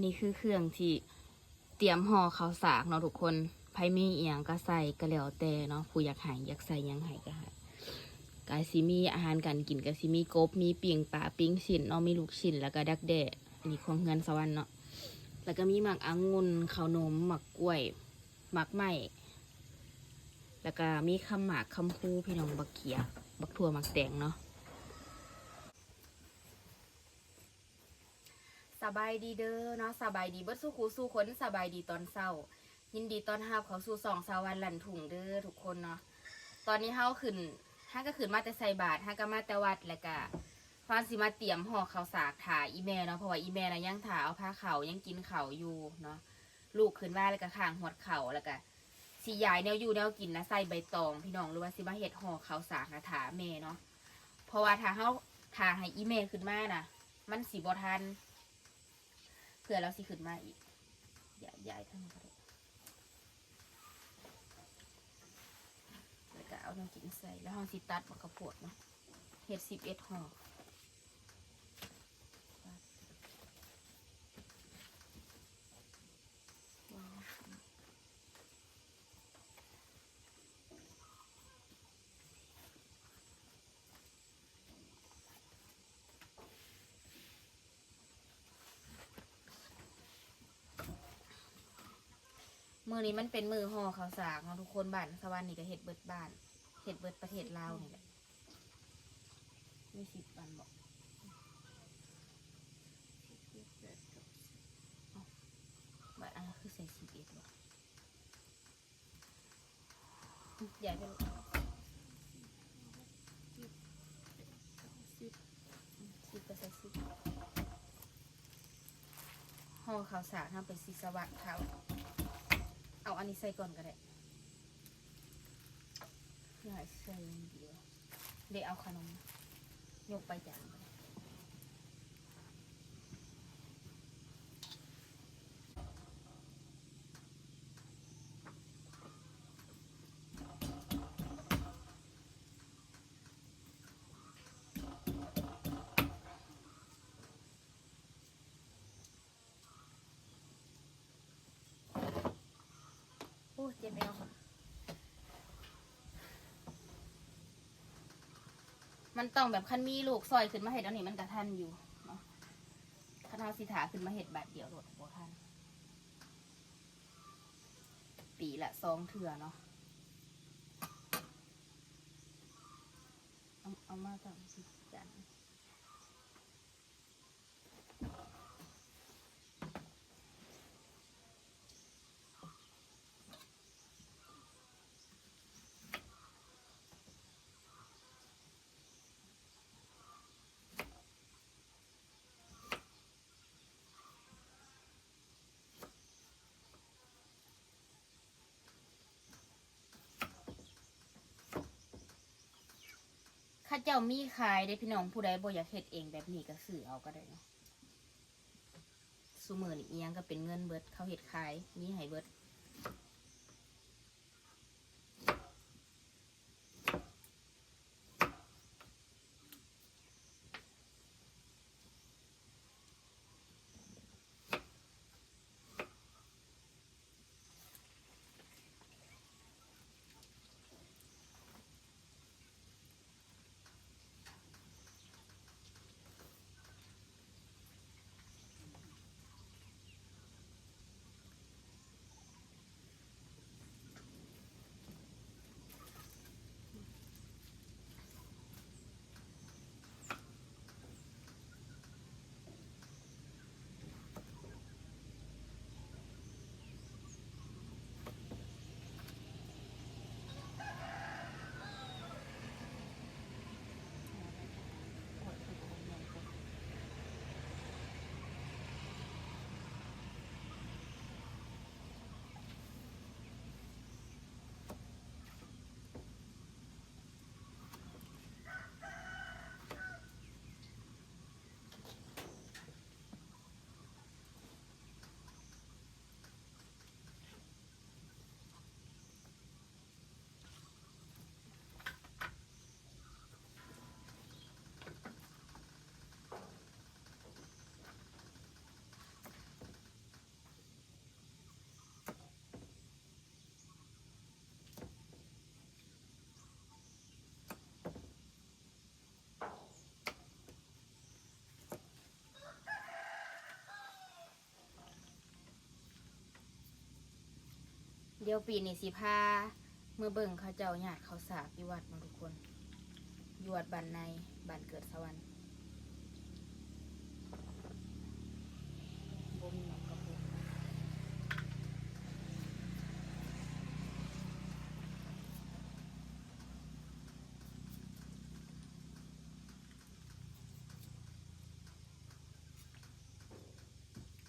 นนี้คือเครื่องที่เตรียมห่อข้าวสากเนาะทุกคนไผมีเอียงก็ใส่ก็แล้วแต่เนาะผู้อยากหายอยากใส่ยังใหายก็หายกายซิมีอาหารการกินก็ซิมีกบมีปิ่งปลาปิ้งชิ้นเนาะมีลูกชิ้นแล้วก็ดักแด้อันนี้ของเงินสวรรค์เนาะแล้วก็มีหมักองุ่นข้าวนมหมักกล้วยหมักไหมแล้วก็มีคำหมากคำพูพี่น้องบักเขียบักถั่วหมักแตงเนาะ สบายดีเด้อเนาะสบายดีเบิดสู้คูสู้คนสบายดีตอนเศร้า ยินดีตอนฮับเขาสู่สองสาวันหลันถุงเด้อทุกคนเนาะตอนนี้เฮาขึ้นห้าก็ขึ้นมาแต่ใส่บาทห้าก็มาแต่วัดแล้วก็ฟานสิมาเตรียมห่อข้าวสากถ่าอีแม่เนาะเพราะว่าอีแม่นะยังถ่าเอาผ้าเขายังกินเขาอยู่เนาะลูกขึ้นมาแล้วก็ข้างหวดเขาแล้วก็สียายแนวอยู่แนวกินนะใส่ใบตองพี่น้องหรือว่าสิมาเฮ็ดห่อข้าวสากนะถ่าแม่เนาะเพราะว่าถ้าเฮาถ่าให้อีแม่ขึ้นมาน่ะมันสีบ่ทัน ผื่อเราสิขึ้นมาอีกย้ายย้ายทั้งหมดแล้วก็เอาน้ำกินใส่แล้วห้องสิตัดบักกระปวดเนาะเห็ดสิบเอ็ดห่อว้าว มือนี้มันเป็นมือห่อข้าวสากเนาทุกคนบ้านสวรรค์นี่ก็เห็ดเบิดบ้านเห็ดเบิดประเทศลาวนี่แหละไม่สิบปันบอกบัดอันนั้นคือใส่สิบเอ็ดบอกใหญ่ไปลูกสิบก็ใส่สิบห่อข้าวสารทำเป็นสีสวัสดิ์เขา เอาอันนี้ใส่ก่อนก็ได้อให้ใส่เดียวเดี๋ยวเอาขนมยกไปจานไป เจ็บเอวค่ะมันต้องแบบคันมีลูกซอยขึ้นมาเห็ดอันนี้มันกระทันอยู่เนาะคันเอาสิถาขึ้นมาเห็ดบาทเดียวโดดบัทันปีละสองเถื่อเนาะเอาเอามาตั้งสิจาน ข้าเจ้ามีขายได้พี่น้องผู้ใดบ่อยากเฮ็ดเองแบบนี้ก็ซื้อเอาก็ได้เนาะซูมือนี่เอียงก็เป็นเงินเบิดเขาเฮ็ดขายมีให้เบิด เดี๋ยวปีนี้สิพาเมื่อเบิ่งเขาเจ้าญาติเขาสากอยู่วัดเนาทุกคนอยู่วัดบ้านในบ้านเกิดสวรรค์บ่มีหมอกกระปุก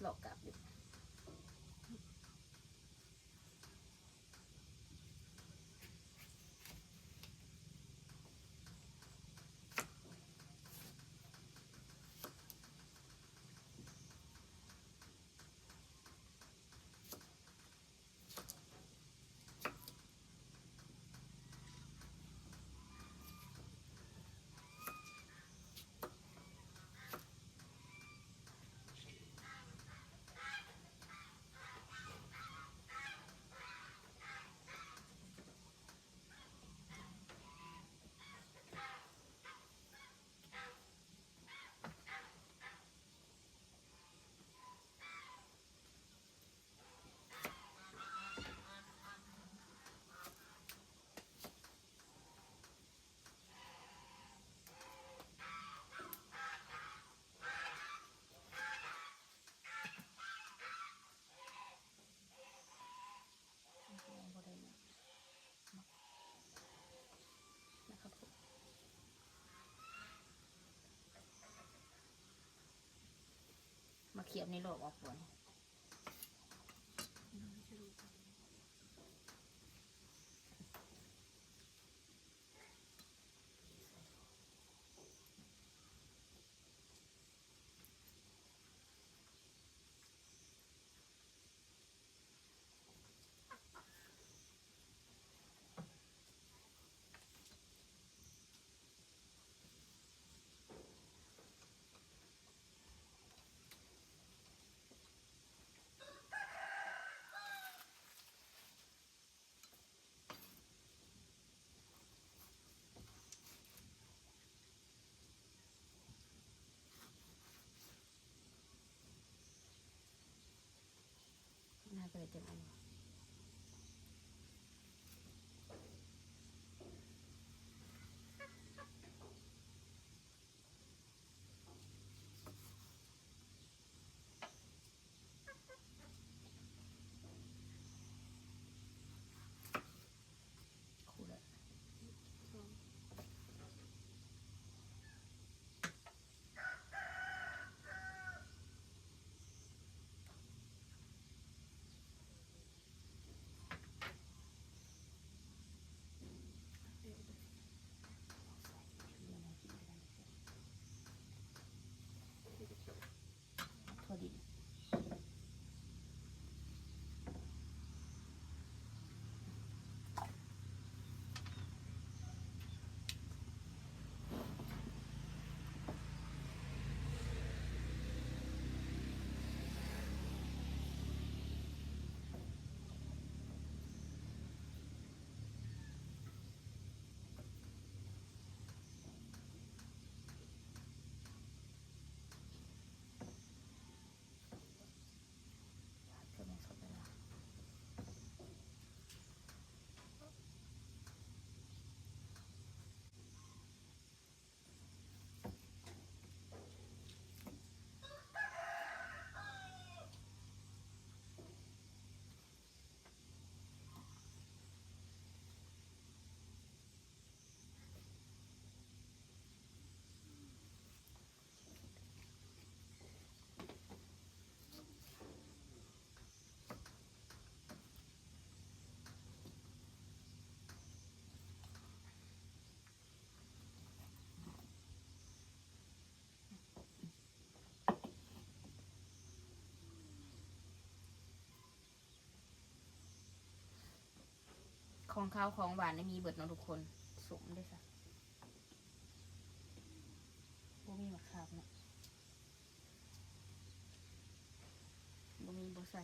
หลอกกลับอยู่ เขียบในโลกออกก่อ ของข้าวของหวานมีเบิดเนาะทุกคนสมด้วยค่ะบ่มีมะขามเนาะบ่มีบ่ใส่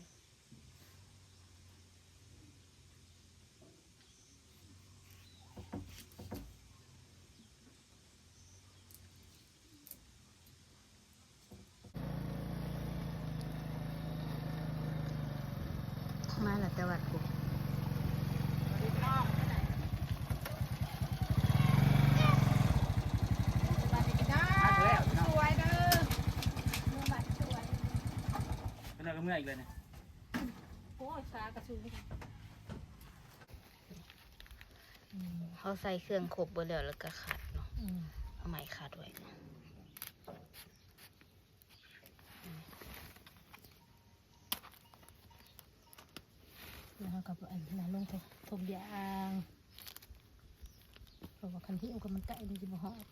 มาแล้วแต่วัดกู ก็เมื่ออีกเลยเนี่ยโอ้ยสากระชูนี่เขาใส่เครื่องครบเบอร์แล้วแล้วก็ขัดเนาะอืมเอาไม้ขัดไว้แล้วเขาก็เอาอันนั้นลงทุบทุบยางเพราะว่าคันที่เอาก็มันใกล้ดีจะบ่ฮอด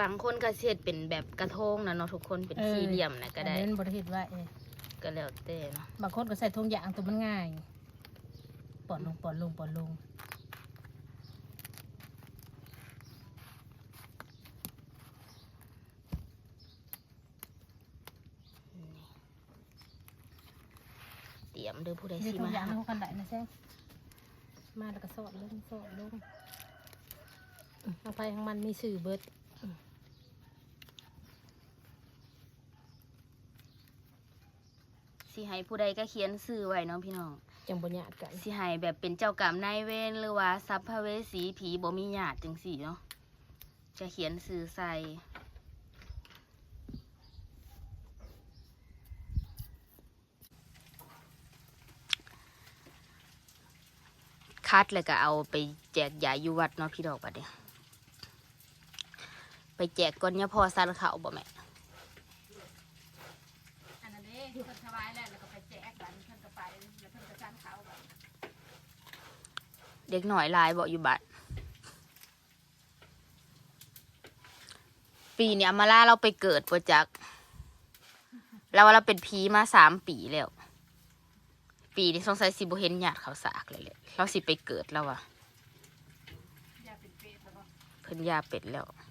บางคนก็เสียดเป็นแบบกระทงนะเนาะทุกคนเป็นสี่เหลี่ยมนะก็ได้อันนั้นบริเหตุว่าเออก็แล้วแต่เนาะบางคนก็ใส่ทงยางตัวมันง่ายปอนลงปอนลงปอนลงเตรียมเด้อผู้ใดเดี๋ยวสิทงมายางหาเขากันได้นะแซ่มาแล้วก็สอดลงสอดลงอืมเอาไปของมันมีสื่อเบิด สิให้ผู้ใดก็เขียนชื่อไว้เนาะพี่น้องจังบญาติกันสิให้แบบเป็นเจ้ากรรมนายเวรหรือว่าสัพพเวสีผีบ่มีญาติจังสี่เนาะจะเขียนสื่อใส่คัดแล้วก็เอาไปแจกยาอยู่วัดเนาะพี่ดอกบัดเดีย ไปแจกก่อนเนี่ยพอสันเขาบ่แม่อันนั้นเด้ที่เพิ่นถวายแล้วแล้วก็ไปแจกกันเพิ่นก็ไปแล้วเพิ่นก็จันเขาแบบเด็กหน่อยหลายบอกอยู่บัดปีเนี้ยมาล่าเราไปเกิดประจักแล้วว่าเราเป็นผีมาสามปีแล้ว ปีนี้สงสัยสิบุเห็นญาติเขาสากเลยแหละเราสิไปเกิดแล้ววะอย่าเป็นเปรตแล้วก็เพิ่นยาเป็ดแล้วเ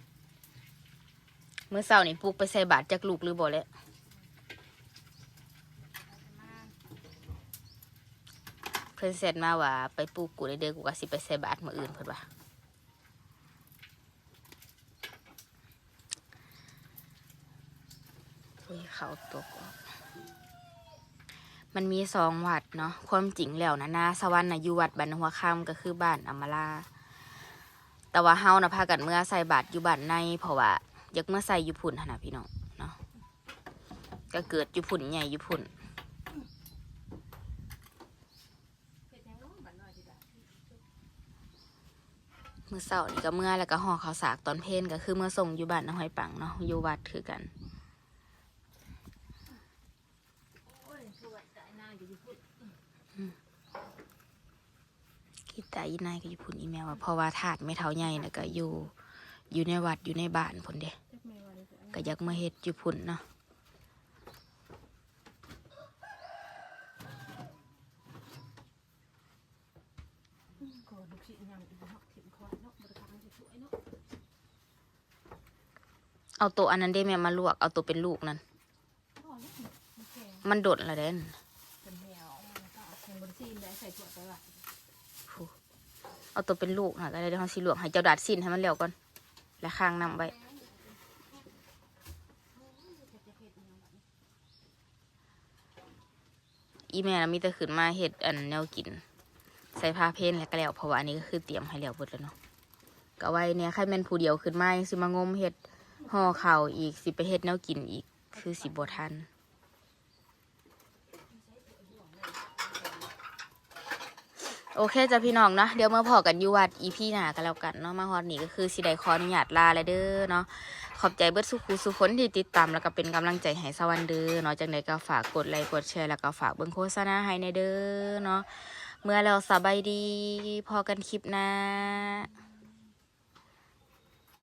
มื่อเช้านี่ปลูกไปใส่บาตรจากลูกหรือบ่แล้วเพิ่นเสร็จมาว่า ไปปลูกกูได้เด้อกูก็สิไปใส่บาตรมื้ออื่นเพิ่นว่าอุ้ยเขาตกออกมันมีสองวัดเนาะความจริงแล้วนะนาสวรรค์นะอยู่วัดบันหัวค่ำก็คือบ้านอมาลาแต่ว่าเฮานะพากันเมื่อใส่บาตรอยู่บ้านในเพราะว่า อยากเมื่อใส่ยู่พุ่นนะพี่น้องเนาะก็เกิดยู่พุ่นใหญ่ยู่พุ่นเมื่อเสาร์นี่ก็เมื่อแล้วก็ห่อข้าวสากตอนเพลนก็คือเมื่อส่งอยู่บ้านน้องหอยปังเนาะอยู่วัดคือกันโอ้ยสวยใจนางอยู่ที่พุ่นคิดต่อีนายก็อยู่พุ่นอีแมวว่าเพราะว่าถาดไม่เท่าใหญ่แล้วก็อยู่อยู่ในวัดอยู่ในบ้านพุ่นเด้ กแม่ว่าได้สิก็อยากมาเฮ็ดอยู่พุ่นเนาะก็ลูกศิษย์ยังอีกบ่ฮอดถิ่มคอยเนาะบ่ได้ทางสิสวยเนาะเอาตัวอันนั้นได้แม่มาลวก เอาตัวเป็นลูกนั่นอ๋อเนาะมันแข็งมันโดดละเด่นเป็นแมวมันก็เอาแข็งบ่ได้ซีนได้ใส่ถั่วไปว่าเอาตัวเป็นลูกน่ะก็ได้เดี๋ยวเขาสิลวกให้เจ้าดาดสิ้นให้มันแล้วก่อน แล้วข้างน้ำไว้ อีแม่น่ะมีแต่ขึ้นมาเฮ็ดอันแนวกิน ใส่ผ้าเพ้นแล้วก็แล้วเพราะว่าอันนี้ก็คือเตรียมให้แล้วหมดแล้วเนาะก็ไว้เนี่ยใครแม่นผู้เดียวขึ้นมายังสิมางมเฮ็ดห่อข้าอีกสิไปเฮ็ดแนวกินอีก คือสิบ่ทันโอเคจ้ะพี่น้องเนาะเดี๋ยวมาพอกันอยู่วัดอีพี่หนากันแล้วกันเนาะมาฮอดนี่ก็คือสิได้ขออนุญาตลาแล้วเด้อเนาะ ขอบใจเบิดสุขูสุคนที่ติดตามแล้วก็เป็นกำลังใจให้สวันเด้อเนาะจังใดก็ฝากกดไลค์กดแชร์แล้วก็ฝากเบิ้งโฆษณาให้ในเด้อเนาะเมื่อเราสบายดีพอกันคลิปนะ